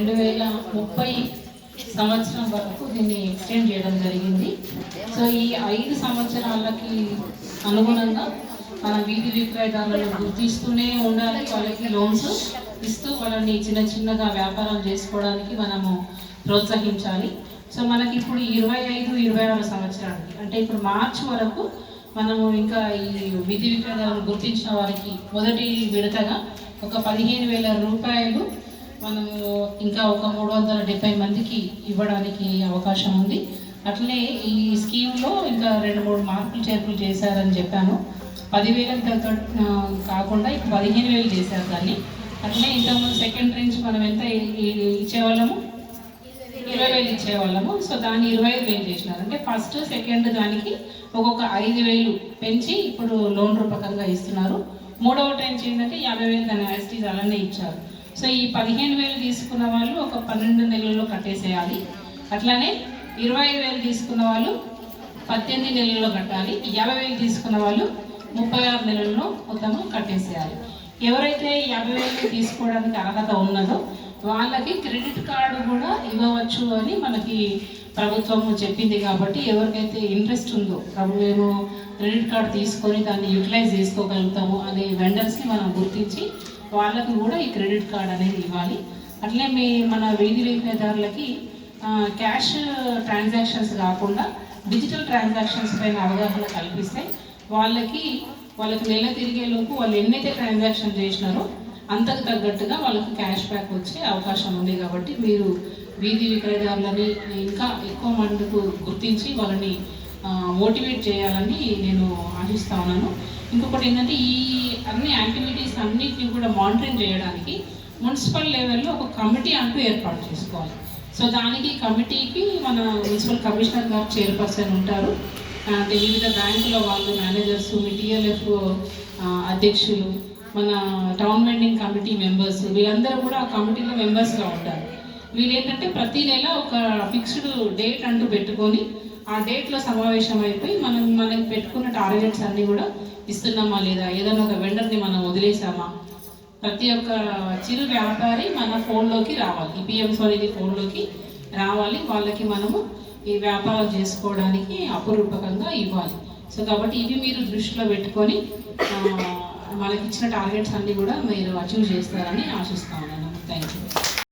రెండు వేల ముప్పై సంవత్సరం వరకు దీన్ని ఎక్స్టెండ్ చేయడం జరిగింది. సో ఈ ఐదు సంవత్సరాలకి అనుగుణంగా మన వీధి విక్రయదారులను గుర్తిస్తూనే ఉండాలి. వాళ్ళకి లోన్స్ ఇస్తూ వాళ్ళని చిన్న చిన్నగా వ్యాపారాలు చేసుకోవడానికి మనము ప్రోత్సహించాలి. సో మనకి ఇప్పుడు ఇరవై ఐదు ఇరవై ఆరు సంవత్సరానికి అంటే ఇప్పుడు మార్చి వరకు మనము ఇంకా ఈ విధి విక్రయాలను గుర్తించిన వారికి మొదటి విడతగా ఒక పదిహేను వేల రూపాయలు మనము ఇంకా ఒక మూడు వందల డెబ్బై మందికి ఇవ్వడానికి అవకాశం ఉంది. అట్లనే ఈ స్కీమ్లో ఇంకా రెండు మూడు మార్పులు చేర్పులు చేశారని చెప్పాను. పదివేలకు కాకుండా ఇప్పుడు పదిహేను వేలు చేశారు దాన్ని. అట్లనే ఇంతకుముందు సెకండ్ రేంజ్ మనం ఎంత ఇచ్చేవాళ్ళము? ఇరవై వేలు ఇచ్చేవాళ్ళము. సో దాన్ని ఇరవై ఐదు వేలు చేసినారు. అంటే ఫస్ట్ సెకండ్ దానికి ఒక్కొక్క ఐదు వేలు పెంచి ఇప్పుడు లోన్ రూపకంగా ఇస్తున్నారు. మూడవ ట్రెంచ్ ఏంటంటే యాభై వేలు దాని యాసిటీస్ అలానే ఇచ్చారు. సో ఈ పదిహేను వేలు తీసుకున్న వాళ్ళు ఒక పన్నెండు నెలల్లో కట్టేసేయాలి. అట్లానే ఇరవై ఐదు వేలు తీసుకున్న వాళ్ళు పద్దెనిమిది నెలల్లో కట్టాలి. యాభై వేలు తీసుకున్న వాళ్ళు ముప్పై ఆరు నెలల్లో మొత్తము కట్టేసేయాలి. ఎవరైతే యాభై వేలు తీసుకోవడానికి అర్హత ఉన్నదో వాళ్ళకి క్రెడిట్ కార్డు కూడా ఇవ్వవచ్చు అని మనకి ప్రభుత్వం చెప్పింది కాబట్టి ఎవరికైతే ఇంట్రెస్ట్ ఉందో మేము క్రెడిట్ కార్డు తీసుకొని దాన్ని యూటిలైజ్ చేసుకోగలుగుతాము అనే వెండర్స్ని మనం గుర్తించి వాళ్ళకి కూడా ఈ క్రెడిట్ కార్డ్ అనేది ఇవ్వాలి. అట్లే మీ మన వీధి విక్రయదారులకి క్యాష్ ట్రాన్సాక్షన్స్ కాకుండా డిజిటల్ ట్రాన్సాక్షన్స్ పైన అవగాహన కల్పిస్తే వాళ్ళకి వాళ్ళకి నెల తిరిగేలోపు వాళ్ళు ఎన్నైతే ట్రాన్సాక్షన్ చేసినారో అంతకు తగ్గట్టుగా వాళ్ళకి క్యాష్ బ్యాక్ వచ్చే అవకాశం ఉంది కాబట్టి మీరు వీధి విక్రయదారులని ఇంకా ఎక్కువ మందికి గుర్తించి వాళ్ళని మోటివేట్ చేయాలని నేను ఆశిస్తా ఉన్నాను. ఇంకొకటి ఏంటంటే ఈ అన్ని యాక్టివిటీస్ అన్నిటిని కూడా మానిటరింగ్ చేయడానికి మున్సిపల్ లెవెల్లో ఒక కమిటీ అంటూ ఏర్పాటు చేసుకోవాలి. సో దానికి కమిటీకి మన మున్సిపల్ కమిషనర్ గారు చైర్పర్సన్ ఉంటారు. అంటే వివిధ బ్యాంకుల వాళ్ళు మేనేజర్స్ మీ టీఎల్ఎఫ్ అధ్యక్షులు మన టౌన్ వెండింగ్ కమిటీ మెంబర్స్ వీళ్ళందరూ కూడా ఆ కమిటీలో మెంబర్స్గా ఉంటారు. వీళ్ళు ఏంటంటే ప్రతి నెల ఒక ఫిక్స్డ్ డేట్ అంటూ పెట్టుకొని ఆ డేట్లో సమావేశం అయిపోయి మనం మనకి పెట్టుకున్న టార్గెట్స్ అన్నీ కూడా ఇస్తున్నామా లేదా? ఏదైనా ఒక వెండర్ని మనం వదిలేసామా? ప్రతి ఒక్క చిరు వ్యాపారి మన ఫోన్లోకి రావాలి. ఈ పిఎంస్ అనేది ఫోన్లోకి రావాలి. వాళ్ళకి మనము ఈ వ్యాపారం చేసుకోవడానికి అపురూపకంగా ఇవ్వాలి. సో కాబట్టి ఇవి మీరు దృష్టిలో పెట్టుకొని మనకి ఇచ్చిన టార్గెట్స్ అన్నీ కూడా మీరు అచీవ్ చేస్తారని ఆశిస్తా ఉన్నాను. Thank you